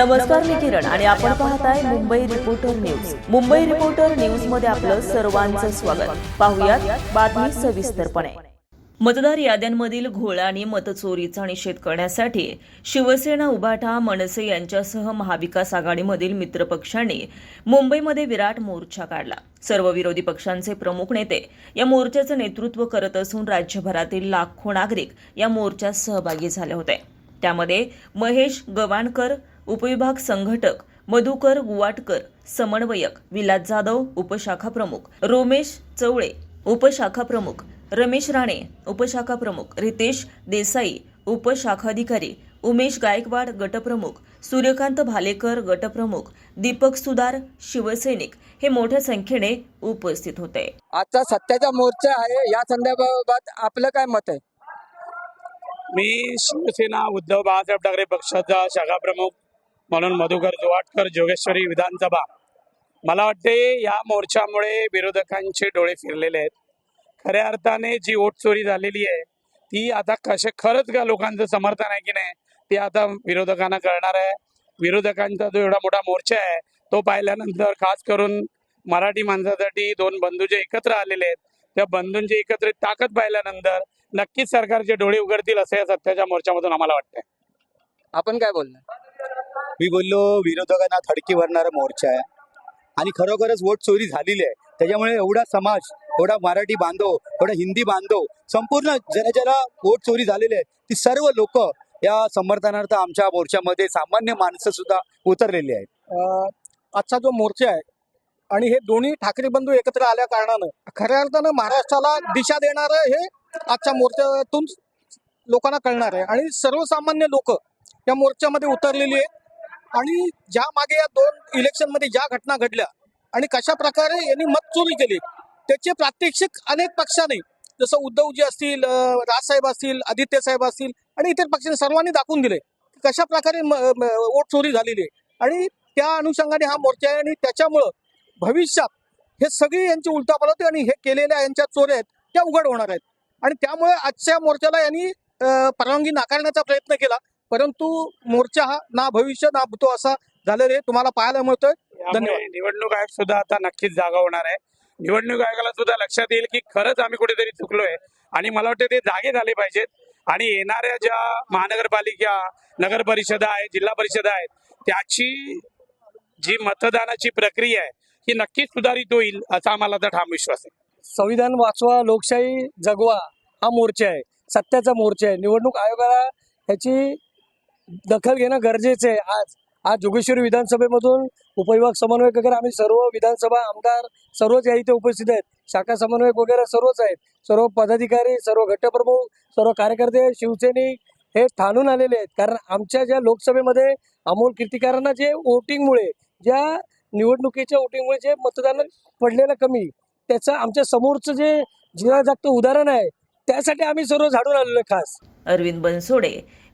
नमस्कार मी किरण. आणि आपण पाहताय Mumbai reporter news Mumbai reporter न्यूजमध्ये आपलं सर्वांचं स्वागत. पाहुयात बातमी सविस्तरपणे. मतदार याद्यांमधील घोळ आणि मतचोरीचा निषेध करण्यासाठी शिवसेना उभाठा मनसे यांच्यासह महाविकास आघाडीमधील मित्रपक्षांनी मुंबईमध्ये विराट मोर्चा काढला. सर्व विरोधी पक्षांचे प्रमुख नेते या मोर्चाचं नेतृत्व करत असून राज्यभरातील लाखो नागरिक या मोर्चात सहभागी झाले होते. त्यामध्ये महेश गवाणकर उपविभाग संघटक मधुकर गुवाटकर समन्वयक विलास जाधव उपशाखा प्रमुख रोमेश चवळे उपशाखा प्रमुख रमेश राणे उपशाखा प्रमुख रितेश देसाई उपशाखाधिकारी उमेश गायकवाड गटप्रमुख सूर्यकांत भालेकर गटप्रमुख दीपक सुदार शिवसैनिक हे मोठ्या संख्येने उपस्थित होते. आजचा सत्याचा मोर्चा आहे या संदर्भात आपलं काय मत आहे? मी शिवसेना उद्धव बाळासाहेब ठाकरे पक्षाचा शाखा प्रमुख म्हणून मधुकर जुवाटकर जोगेश्वरी विधानसभा. मला वाटते या मोर्चामुळे विरोधकांचे डोळे फिरलेले आहेत. खऱ्या अर्थाने जी वोट चोरी झालेली आहे ती आता कसे खरंच का लोकांचं समर्थन आहे की नाही ते आता विरोधकांना कळणार आहे. विरोधकांचा जो एवढा मोठा मोर्चा आहे तो पाहिल्यानंतर खास करून मराठी माणसासाठी दोन बंधू जे एकत्र आलेले आहेत त्या बंधूंची एकत्रित ताकद पाहिल्यानंतर नक्कीच सरकारचे डोळे उघडतील असं या सत्याच्या मोर्चामधून आम्हाला वाटतंय. आपण काय बोलणार? मी बोललो विरोधकांना थडकी भरणारा मोर्चा आहे. आणि खरोखरच वोट चोरी झालेली आहे. त्याच्यामुळे एवढा समाज एवढा मराठी बांधव एवढा हिंदी बांधव संपूर्ण ज्याला ज्याला वोट चोरी झालेले आहे ती सर्व लोक या समर्थनार्थ आमच्या मोर्चामध्ये सामान्य माणसं सुद्धा उतरलेली आहेत. आजचा जो मोर्चा आहे आणि हे दोन्ही ठाकरे बंधू एकत्र आल्या कारणानं खऱ्या अर्थानं महाराष्ट्राला दिशा देणारं हे आजच्या मोर्चातून लोकांना कळणार आहे. आणि सर्वसामान्य लोक या मोर्चामध्ये उतरलेली आहेत. आणि ज्या मागे या दोन इलेक्शनमध्ये ज्या घटना घडल्या आणि कशा प्रकारे यांनी मत चोरी केली त्याचे प्रात्यक्षिक अनेक पक्षाने जसं उद्धवजी असतील राजसाहेब असतील आदित्य साहेब असतील आणि इतर पक्षांनी सर्वांनी दाखवून दिले की कशा प्रकारे म- वोट चोरी झालेली आहे. आणि त्या अनुषंगाने हा मोर्चा आहे आणि त्याच्यामुळं भविष्यात हे सगळी यांची उलटापालट आणि हे केलेल्या यांच्या चोऱ्या आहेत त्या उघड होणार आहेत. आणि त्यामुळे आजच्या मोर्चाला यांनी परवानगी नाकारण्याचा प्रयत्न केला. परंतु मोर्चा हा ना भविष्य ना भूतो असा झालेला आहे तुम्हाला पाहायला मिळतोय. धन्यवाद. निवडणूक आयोग सुद्धा आता नक्कीच जागा होणार आहे. निवडणूक आयोगाला सुद्धा लक्षात येईल की खरंच आम्ही कुठेतरी चुकलोय. आणि मला वाटतं ते जागे झाले पाहिजेत. आणि येणाऱ्या ज्या महानगरपालिका नगर परिषदा आहेत जिल्हा परिषदा आहेत त्याची जी मतदानाची प्रक्रिया आहे ही नक्कीच सुधारित होईल असा आम्हाला आता ठाम विश्वास आहे. संविधान वाचवा लोकशाही जगवा हा मोर्चा आहे. सत्याचा मोर्चा आहे. निवडणूक आयोगाला ह्याची दखल घेणं गरजेचं आहे. आज आज जोगेश्वरी विधानसभेमधून उपविभाग समन्वयक वगैरे आम्ही सर्व विधानसभा आमदार सर्वच या इथे उपस्थित आहेत. शाखा समन्वयक वगैरे सर्वच आहेत. सर्व पदाधिकारी सर्व गटप्रमुख सर्व कार्यकर्ते शिवसैनिक हे ठाणून आलेले आहेत. कारण आमच्या ज्या लोकसभेमध्ये अमोल कीर्तिकारांना जे वोटिंगमुळे ज्या निवडणुकीच्या वोटिंगमुळे जे मतदान पडलेलं कमी त्याचं आमच्या समोरचं जे जिना जागतं उदाहरण आहे त्यासाठी आम्ही सर्व झाडून आलेलो खास. Arvind Bansode